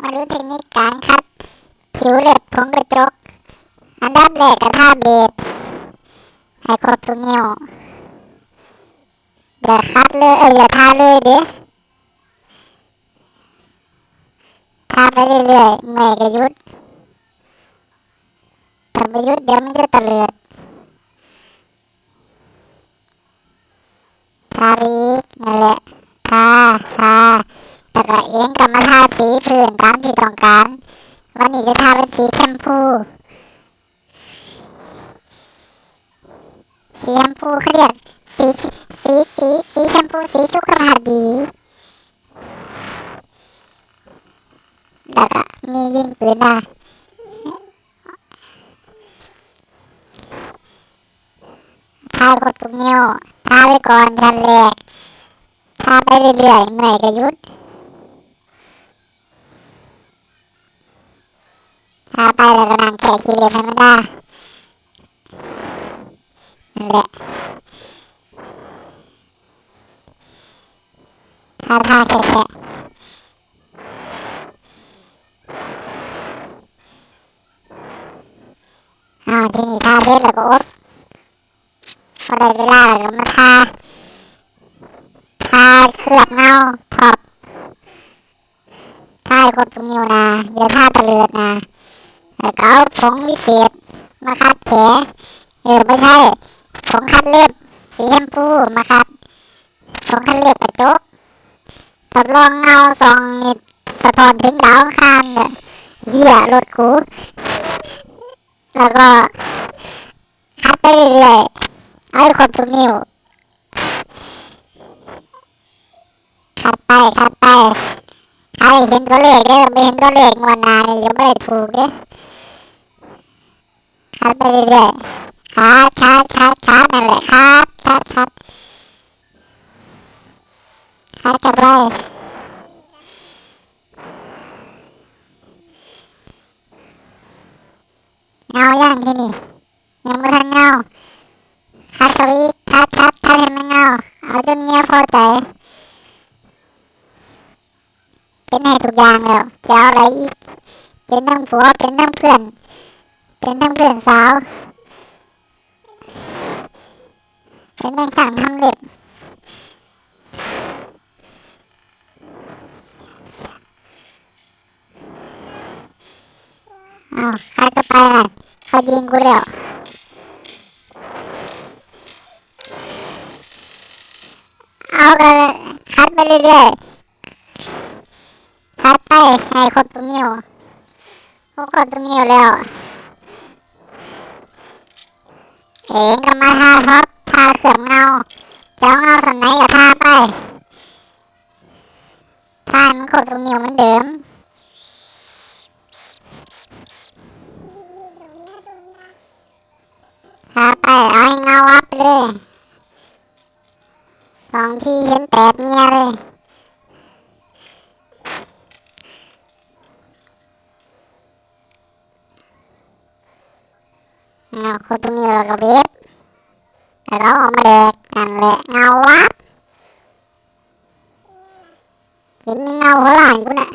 มาดูเทคนิคการคัดผิวเล็บผงกระจก อันดับแรกกระทาเบสให้ครบทุกนิ้วอย่าคัดเลยเอออย่าทาเลยเด้ทาไปเรื่อยๆเมื่อยก็ยุดถ้าไม่หยุดเดี๋ยวมันจะตะเลิดทาไปอีกนั่นแหละทาทา แล้วก็เองก็มาทาสีพื้นตามที่ต้องการ วันนี้จะทาเป็นสีแชมพูสีแชมพูเขาเรียกสีสีสีสีแชมพูสีสุขภาพดีแล้วก็มียิงปืนนะทาครบทุกนิ้วทาไปก่อนชั้นแรกทาไปเรื่อยๆเมื่อยก็หยุด ทาไปแล้วก็นั่งแค่ขี้เล็กธรรมดานั่นแหละทาทาแค่แค่อ้าวทีนี้ทาเสร็จแล้วก็อบพอได้เวลาแล้วก็มาทาทาเคลือบเงาท็อปทาให้ครบทุกนิ้วนะอย่าทาตะเลิดนะ แล้วก็เอาผงวิเศษมาคัดแผลเออไม่ใช่ผงคัดเล็บสีชมพูมาคัดผงคัดเล็บกระจกรับรองเงาสองนิดสะท้อนถึงดาวคานเนี่ยเหี้ยรถกูแล้วก็คัดไปเรื่อยๆเอาครบทุกนิ้วขัดไปขัดไปใครเห็นตัวเลขเด้ไม่เห็นตัวเลขงวดนานี่ยังไม่ได้ถูกเด้อ ขัดไปเรื่อยๆคัดคัดคัดคัดนั่นแหละคัดคัดคัดคัดกันไปเงาย่างที่นี่ยังไม่ทันเงาคัดเขาอีกคัดคัดคัดให้มันเงาเอาจนเมียพอใจเป็นให้ทุกอย่างแล้วจะเอาอะไรอีกเป็นทั้งผัวเป็นทั้งเพื่อน เป็นทั้งเพื่อนสาว เป็นทั้งช่างทำเล็บอ้าวใครก็ไปน่ะเขายิงกูแล้วเอากันคัดไปเรื่อยๆคัดไปให้ครบทุกนิ้วครบครบทุกนิ้วแล้ว เองก็มาทาท็อปทาเสื่อมเงา เจะเอาเงาส่วนไหนก็ทาไปทามันครบทุกนิ้วเหมือนเดิมทาไปเอาให้เงาวับเลยสองทีเห็นแตกเมียเลย เงาโคตรงนี้เราก็เว็บแต่เราออกมาแดกนั่นแหละเงาวับเห็นเงาหัวหลานกูน่ะ